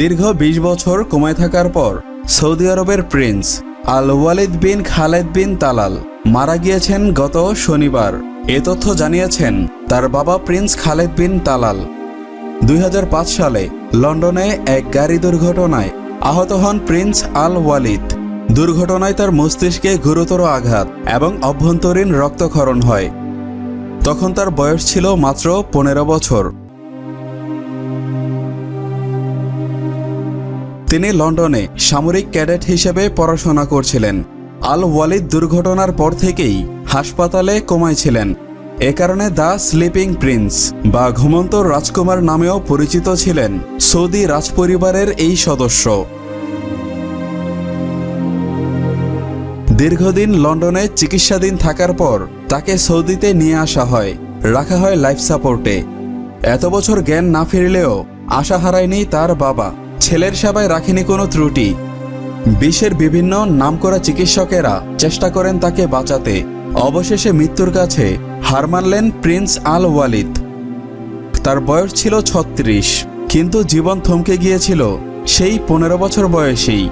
দীর্ঘ ২০ বছর কমায় থাকার পর সৌদি আরবের prince Al Walid bin Khaled bin Talal মারা গিয়েছেন গত শনিবার। এ তথ্য জানিয়েছেন তার বাবা প্রিন্স খালেদ বিন তালাল। দুই হাজার পাঁচ সালে লন্ডনে এক গাড়ি দুর্ঘটনায় আহত হন প্রিন্স আল ওয়ালিদ। দুর্ঘটনায় তার মস্তিষ্কে গুরুতর আঘাত এবং অভ্যন্তরীণ রক্তক্ষরণ হয়। তখন তার বয়স ছিল মাত্র পনেরো বছর। তিনি লন্ডনে সামরিক ক্যাডেট হিসেবে পড়াশোনা করছিলেন। আল ওয়ালিদ দুর্ঘটনার পর থেকেই হাসপাতালে কোমায় ছিলেন। এ কারণে দ্য স্লিপিং প্রিন্স বা ঘুমন্ত রাজকুমার নামেও পরিচিত ছিলেন সৌদি রাজপরিবারের এই সদস্য। দীর্ঘদিন লন্ডনে চিকিৎসাধীন থাকার পর তাকে সৌদিতে নিয়ে আসা হয়, রাখা হয় লাইফ সাপোর্টে। এত বছর জ্ঞান না ফিরলেও আশা হারায়নি তার বাবা। ছেলের সেবায় রাখেনি কোনো ত্রুটি। বিশ্বের বিভিন্ন নামকরা চিকিৎসকেরা চেষ্টা করেন তাকে বাঁচাতে। অবশেষে মৃত্যুর কাছে হার মানলেন প্রিন্স আল ওয়ালিদ। তার বয়স ছিল ছত্রিশ, কিন্তু জীবন থমকে গিয়েছিল সেই পনেরো বছর বয়সেই।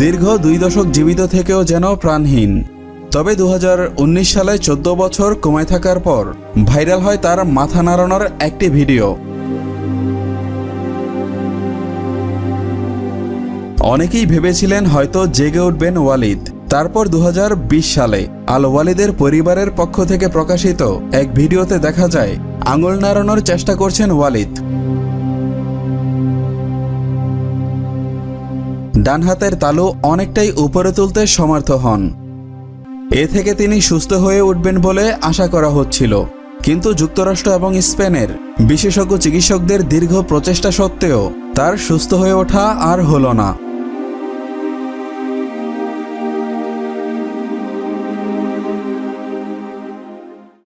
দীর্ঘ দুই দশক জীবিত থেকেও যেন প্রাণহীন। তবে দু হাজার উনিশ সালে চোদ্দ বছর কমায় থাকার পর ভাইরাল হয় তার মাথা নাড়ানোর একটি ভিডিও। অনেকেই ভেবেছিলেন হয়তো জেগে উঠবেন ওয়ালিদ। তারপর দু হাজার বিশ সালে আল ওয়ালিদের পরিবারের পক্ষ থেকে প্রকাশিত এক ভিডিওতে দেখা যায়, আঙুল নাড়ানোর চেষ্টা করছেন ওয়ালিদ। ডান হাতের তালু অনেকটাই উপরে তুলতে সমর্থ হন। এ থেকে তিনি সুস্থ হয়ে উঠবেন বলে আশা করা হচ্ছিল। কিন্তু যুক্তরাষ্ট্র এবং স্পেনের বিশেষজ্ঞ চিকিৎসকদের দীর্ঘ প্রচেষ্টা সত্ত্বেও তার সুস্থ হয়ে ওঠা আর হলো না।